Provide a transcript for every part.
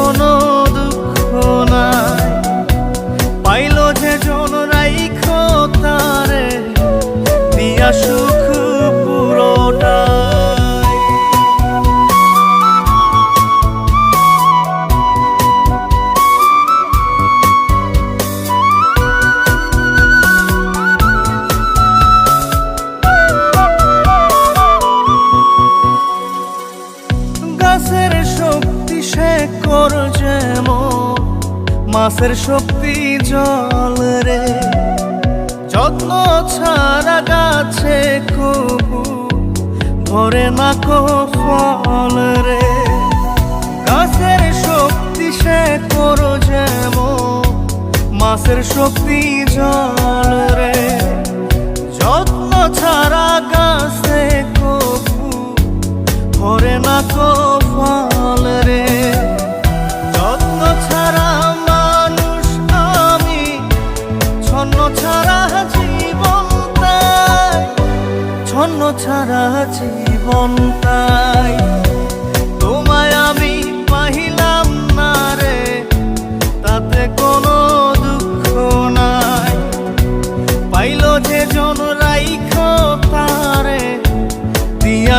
কোনো দুঃখ নাই। পাইল যে জন রাইখ তারে দিয়া সুখ পুরোটাই। গাছের সে কর মাছের শক্তি জল রে। যত্ন ছাড়া গাছে কবু ধরে না কো ফল রে। গাছের শক্তি সে কর মাছের শক্তি জল রে। যত্ন ছাড়া গাছে কবু ধরে না কো ফল ছন্ন ছাড়া জীবন তাই তোমায় আমি পাহিলাম না রে, তাতে কোনো দুঃখ নাই। পাইল যে জন রাইখ তারে, দিয়া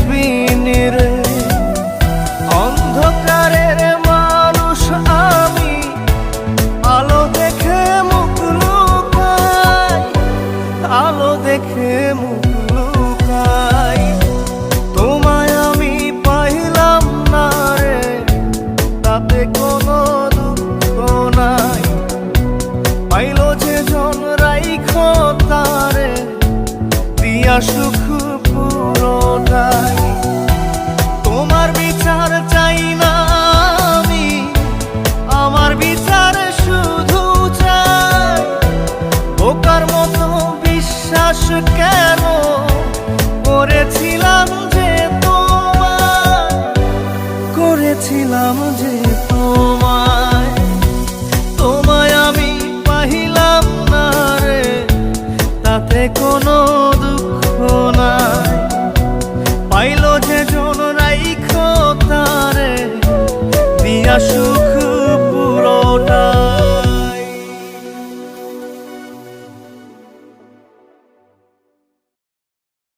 পুরোটাই 마셔.